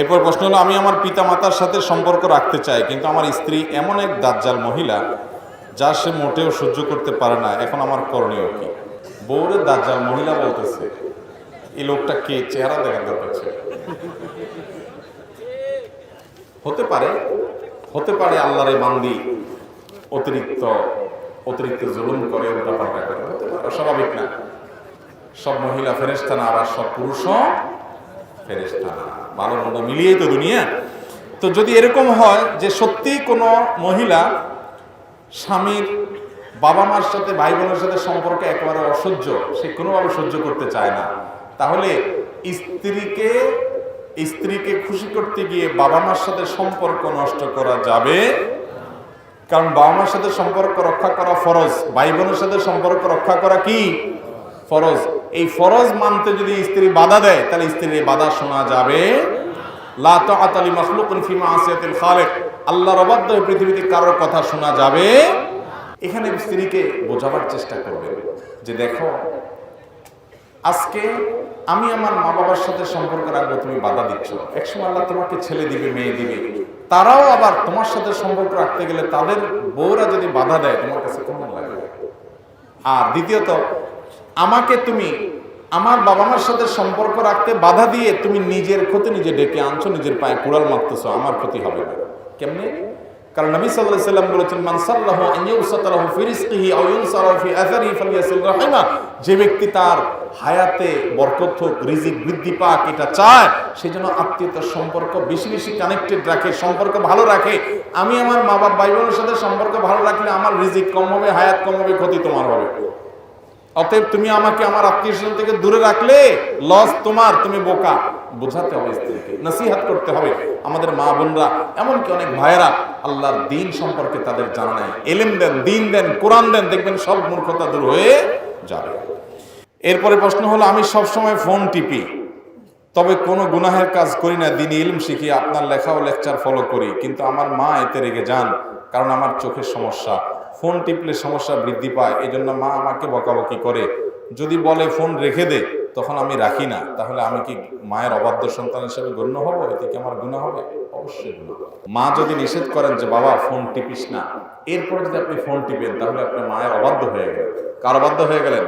এরপর প্রশ্ন হলো, আমি আমার পিতা মাতার সাথে সম্পর্ক রাখতে চাই, কিন্তু আমার স্ত্রী এমন এক দাজ্জাল মহিলা, যা সে মোটেও সহ্য করতে পারে না। এখন আমার করণীয় কি? বউরে দাজ্জাল মহিলা বলতেছে, এই লোকটা কে? চেহারা দেখার দরকার হতে পারে হতে পারে আল্লাহর এই বান্দি অতিরিক্ত অতিরিক্ত জুলুম করে, উল্টাপাল্টা করে, হতে পারে, অস্বাভাবিক না। সব মহিলা ফেরেস্তা না আবার সব পুরুষও ফেরেস্তা ভালো মন্দ মিলিয়েই তো দুনিয়া। তো যদি এরকম হয় যে সত্যি কোনো মহিলা স্বামীর বাবা মার সাথে, ভাই বোনের সাথে সম্পর্ক একেবারে অসহ্য, সে কোনোভাবে সহ্য করতে চায় না, তাহলে স্ত্রীকে স্ত্রীকে খুশি করতে গিয়ে বাবা মার সাথে সম্পর্ক নষ্ট করা যাবে? কারণ বাবা মার সাথে সম্পর্ক রক্ষা করা ফরজ, ভাই বোনের সাথে সম্পর্ক রক্ষা করা কি? ফরজ। এই ফরজ মানতে যদি স্ত্রী বাধা দেয়, তাহলে স্ত্রীর বাধা শোনা যাবে আল্লাহর অবাধ্য পৃথিবীতে কারোর কথা শোনা যাবে এখানে স্ত্রীকে বোঝাবার চেষ্টা করবে যে দেখো, আজকে আমি আমার মা বাবার সাথে সম্পর্ক রাখব, তুমি বাধা দিচ্ছ। একসময় আল্লাহ তোমাকে ছেলে দিবে, মেয়ে দিবে। তারাও আবার তোমার সাথে সম্পর্ক রাখতে গেলে তাদের বউরা যদি বাধা দেয়, তোমার কাছে কেমন লাগবে? আর দ্বিতীয়ত আমাকে তুমি আমার বাবা মার সাথে সম্পর্ক রাখতে বাধা দিয়ে তুমি নিজের ক্ষতি নিজে ডেকে আনছো, নিজের পায়ে কুড়াল মারতেছো, আমার ক্ষতি হবে না। কেমনে? কারণ নবী আলাইহি সাল্লাম বলেছেন, মান সাল্লাহু আন ইউসাতালাহু ফি রিজকিহি আও ইউনসারাহু ফালিয়াসিল রাহিমা। যে ব্যক্তি তার হায়াতে বরকত হোক, রিজিক বৃদ্ধি পাক, এটা চায় সেই জন্য আত্মীয়তার সম্পর্ক বেশি বেশি কানেক্টেড রাখে, সম্পর্ক ভালো রাখে। আমি আমার মা বাবা ভাই বোনের সাথে সম্পর্ক ভালো রাখলে আমার রিজিক কম হবে, হায়াত কম হবে, ক্ষতি তোমার হবে। অতএব তুমি আমাকে আমার আত্মীয় স্বজন থেকে দূরে রাখলে লস তোমার, তুমি বোকা। বোঝাতে হবে স্ত্রীকে, নসিহাত করতে হবে। আমাদের মা বোনরা, এমনকি অনেক ভাইয়েরা, আল্লাহর দিন সম্পর্কে তাদের জানা নাই। এলেম দেন, দিন দেন, কোরআন দেন, দেখবেন সব মূর্খতা দূর হয়ে যাবে। এরপরে প্রশ্ন হলো, আমি সব সময় ফোন টিপি। তবে কোনো গুনাহের কাজ করি না দিনই ইলম শিখি, আপনার লেখা ও লেকচার ফলো করি। কিন্তু আমার মা এতে রেগে যান, কারণ আমার চোখের সমস্যা। ফোন টিপলে সমস্যা বৃদ্ধি পায় এই জন্য মা আমাকে বকাবকি করে, যদি বলে ফোন রেখে দে, তখন আমি রাখি না, তাহলে আমি কি মায়ের অবাধ্য সন্তান হিসেবে গণ্য হব? এতে কি আমার গুণা হবে? অবশ্যই হবে। মা যদি নিষেধ করেন যে, বাবা, ফোন টিপিস না। এরপরে যদি আপনি ফোন টিপেন, তাহলে আপনার মায়ের অবাধ্য হয়ে গেলেন। কার অবাধ্য হয়ে গেলেন?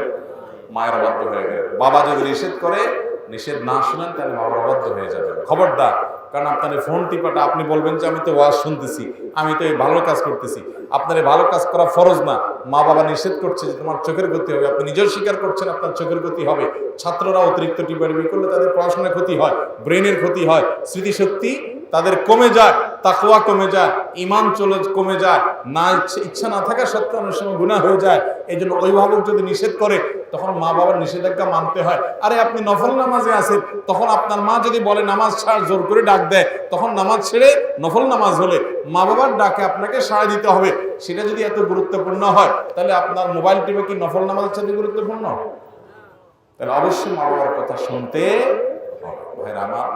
মায়ের অবাধ্য হয়ে গেলেন। বাবা যদি নিষেধ করে, নিষেধ না শুনেন, তাহলে বাবার অবাধ্য হয়ে যাবে খবরদার কারণ আপনার ফোন টিপাটা আপনি বলবেন যে, আমি তো ওয়াজ শুনতেছি, আমি তো এই ভালো কাজ করতেছি। আপনার এই ভালো কাজ করা ফরজ না। মা বাবা নিষেধ করছে যে, তোমার চোখের গতি হবে। আপনি নিজেও স্বীকার করছেন, আপনার চোখের গতি হবে। ছাত্ররা অতিরিক্ত টিপাটিপি করলে তাদের পড়াশোনার ক্ষতি হয় ব্রেনের ক্ষতি হয়, স্মৃতিশক্তি তাদের কমে যায়। তাকওয়া কমে যায় ইমান চলে কমে যায়, না ইচ্ছা না থাকা সত্ত্বেও অনেক সময় গুণা হয়ে যায়। এই জন্য অভিভাবক যদি নিষেধ করে, তখন মা বাবার নিষেধাজ্ঞা মানতে হয়। আরে আপনি নফল নামাজে আছেন, তখন আপনার মা যদি বলে, নামাজ ছাড়, জোর করে ডাক দেয় তখন নামাজ ছেড়ে নফল নামাজ হলে মা বাবার ডাকে আপনাকে সাড়া দিতে হবে। সেটা যদি এত গুরুত্বপূর্ণ হয়, তাহলে আপনার মোবাইল টিভি কি নফল নামাজের সাথে গুরুত্বপূর্ণ? তাহলে অবশ্যই মা বাবার কথা শুনতে। আমার,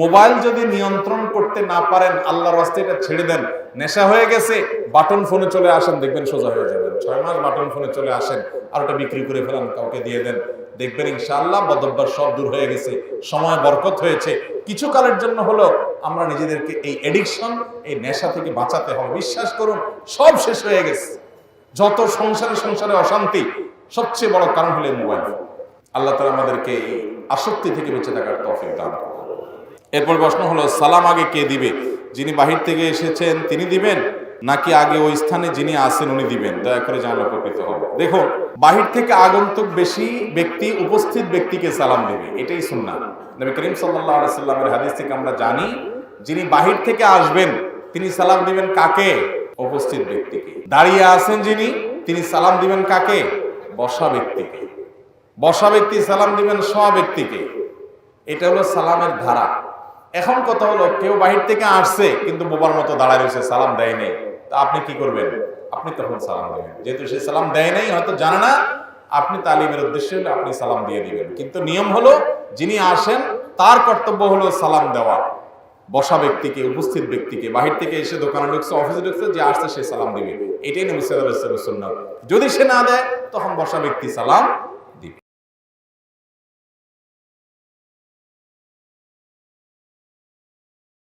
মোবাইল যদি নিয়ন্ত্রণ করতে না পারেন, আল্লাহর রাস্তে এটা ছেড়ে দেন, নেশা হয়ে গেছে, বাটন ফোনে চলে আসেন, দেখবেন সোজা হয়ে যাবেন। ছয় মাস বাটন ফোনে চলে আসেন, আর ওটা বিক্রি করে ফেলেন কাউকে দিয়ে দেন। দেখবেন ইনশাআল্লাহ বদব্বার সব দূর হয়ে গেছে, সময় বরকত হয়েছে। কিছু কালের জন্য হলো আমরা নিজেদেরকে এই এডিকশন এই নেশা থেকে বাঁচাতে হবে। বিশ্বাস করুন, সব শেষ হয়ে গেছে। যত সংসারে সংসারে অশান্তি, সবচেয়ে বড় কারণ হলো মোবাইল। আল্লাহ তালা আমাদেরকে এই আসক্তি থেকে বেঁচে থাকার তফিক দান। এরপর প্রশ্ন হলো, সালাম আগে কে দিবে? যিনি বাহির থেকে এসেছেন তিনি দিবেন? নাকি আগে ওই স্থানে যিনি আসেন উনি দিবেন? দয়া করে জানলে উপকৃত হবে। দেখুন, বাহির থেকে আগন্তুক বেশি ব্যক্তি, উপস্থিত ব্যক্তিকে সালাম দেবে। এটাই শুননা নবী করিম সাল্লাহ সাল্লামের হাদিস থেকে আমরা জানি, যিনি বাহির থেকে আসবেন, তিনি সালাম দিবেন কাকে? উপস্থিত ব্যক্তিকে। দাঁড়িয়ে আছেন যিনি, তিনি সালাম দিবেন কাকে? বসা ব্যক্তিকে। বসা ব্যক্তি, সালাম দিবেন সব ব্যক্তিকে। এটা হলো সালামের ধারা। এখন কথা হলো, কেউ বাহির থেকে আসছে, কিন্তু বোবার মতো দাঁড়ায় রয়েছে, সালাম দেয় নাই। তা আপনি কি করবেন? আপনি তখন সালাম দেবেন। যেহেতু সে সালাম দেয় নাই, হয়তো জানে না, আপনি তালিমের উদ্দেশ্যে হলে আপনি সালাম দিয়ে দিবেন। কিন্তু নিয়ম হলো, যিনি আসেন, তার কর্তব্য হলো সালাম দেওয়া। বসা ব্যক্তিকে, উপস্থিত ব্যক্তিকে, বাহির থেকে এসে দোকানে ঢুকছে অফিসে ঢুকছে, যে আসছে সে সালাম দিবে। এটাই নবী সুন্নাত। যদি সে না দেয়, তখন বসা ব্যক্তি সালাম